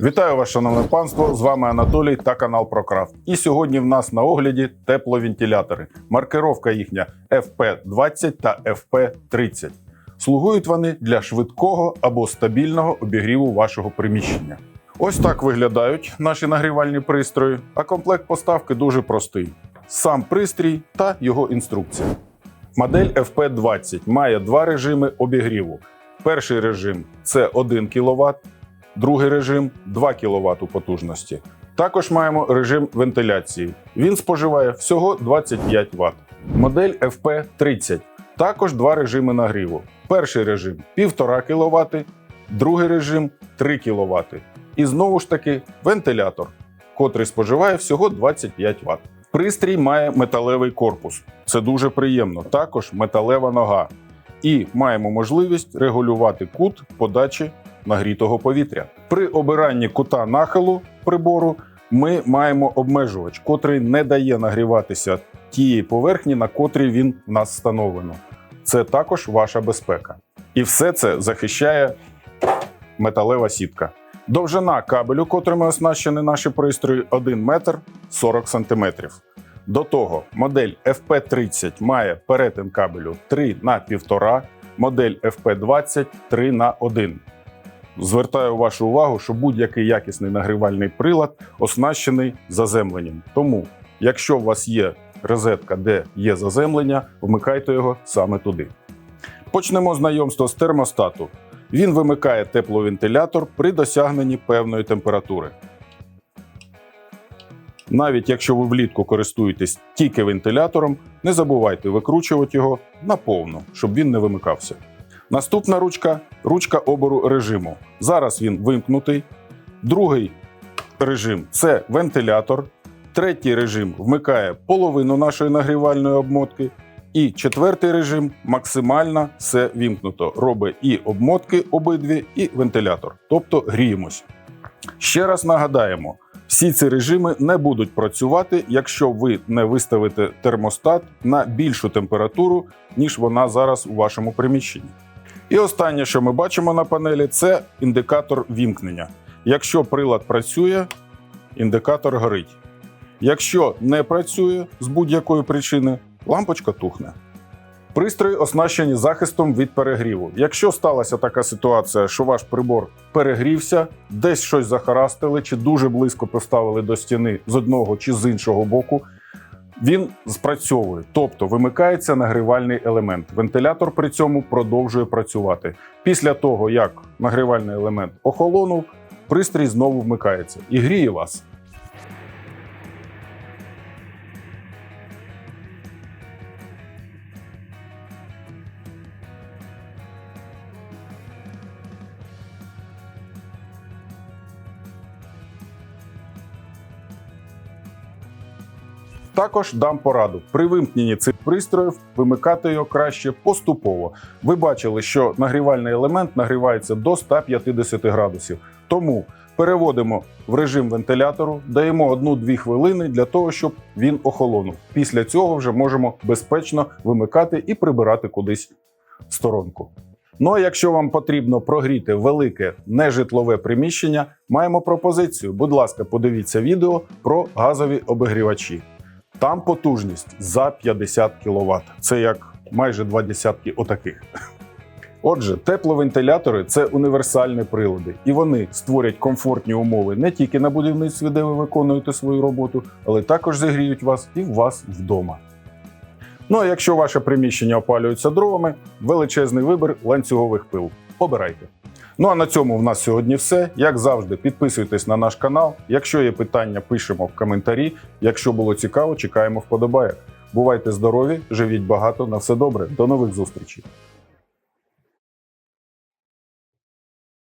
Вітаю вас, шановне панство! З вами Анатолій та канал ProCraft. І сьогодні в нас на огляді тепловентилятори. Маркировка їхня FP20 та FP30. Слугують вони для швидкого або стабільного обігріву вашого приміщення. Ось так виглядають наші нагрівальні пристрої, а комплект поставки дуже простий: сам пристрій та його інструкція. Модель FP20 має два режими обігріву. Перший режим це 1 кВт, другий режим 2 кВт потужності. Також маємо режим вентиляції. Він споживає всього 25 Вт. Модель FP30 також два режими нагріву. Перший режим 1,5 кВт, другий режим 3 кВт. І знову ж таки вентилятор, котрий споживає всього 25 Вт. Пристрій має металевий корпус. Це дуже приємно. Також металева нога. І маємо можливість регулювати кут подачі нагрітого повітря. При обиранні кута нахилу прибору ми маємо обмежувач, котрий не дає нагріватися тієї поверхні, на котрій він в нас встановлено. Це також ваша безпека. І все це захищає металева сітка. Довжина кабелю, котрими оснащені наші пристрої, 1 метр 40 сантиметрів. До того, модель FP30 має перетин кабелю 3 на 1,5, модель FP20 3 на 1. Звертаю вашу увагу, що будь-який якісний нагрівальний прилад оснащений заземленням. Тому, якщо у вас є розетка, де є заземлення, вмикайте його саме туди. Почнемо знайомство з термостату. Він вимикає тепловентилятор при досягненні певної температури. Навіть якщо ви влітку користуєтесь тільки вентилятором, не забувайте викручувати його на повну, щоб він не вимикався. Наступна ручка ручка обору режиму. Зараз він вимкнутий. Другий режим це вентилятор. Третій режим вмикає половину нашої нагрівальної обмотки. І четвертий режим максимально все вімкнуто. Робить і обмотки обидві, і вентилятор. Тобто гріємось. Ще раз нагадаємо: всі ці режими не будуть працювати, якщо ви не виставите термостат на більшу температуру, ніж вона зараз у вашому приміщенні. І останнє, що ми бачимо на панелі, це індикатор вімкнення. Якщо прилад працює, індикатор горить. Якщо не працює з будь-якої причини, лампочка тухне. Пристрої оснащені захистом від перегріву. Якщо сталася така ситуація, що ваш прибор перегрівся, десь щось захарастили чи дуже близько поставили до стіни з одного чи з іншого боку, він спрацьовує, тобто вимикається нагрівальний елемент. Вентилятор при цьому продовжує працювати. Після того, як нагрівальний елемент охолонув, пристрій знову вмикається і гріє вас. Також дам пораду при вимкненні цих пристроїв вимикати його краще поступово. Ви бачили, що нагрівальний елемент нагрівається до 150 градусів. Тому переводимо в режим вентилятору, даємо 1-2 хвилини для того, щоб він охолонув. Після цього вже можемо безпечно вимикати і прибирати кудись сторонку. Ну а якщо вам потрібно прогріти велике нежитлове приміщення, маємо пропозицію. Будь ласка, подивіться відео про газові обігрівачі. Там потужність за 50 кВт. Це як майже два десятки отаких. Отже, тепловентилятори це універсальні прилади, і вони створять комфортні умови не тільки на будівництві, де ви виконуєте свою роботу, але також зігріють вас і вас вдома. Ну а якщо ваше приміщення опалюється дровами, величезний вибір ланцюгових пил. Обирайте. Ну а на цьому в нас сьогодні все. Як завжди, підписуйтесь на наш канал. Якщо є питання, пишемо в коментарі. Якщо було цікаво, чекаємо вподобайок. Бувайте здорові, живіть багато, на все добре. До нових зустрічей.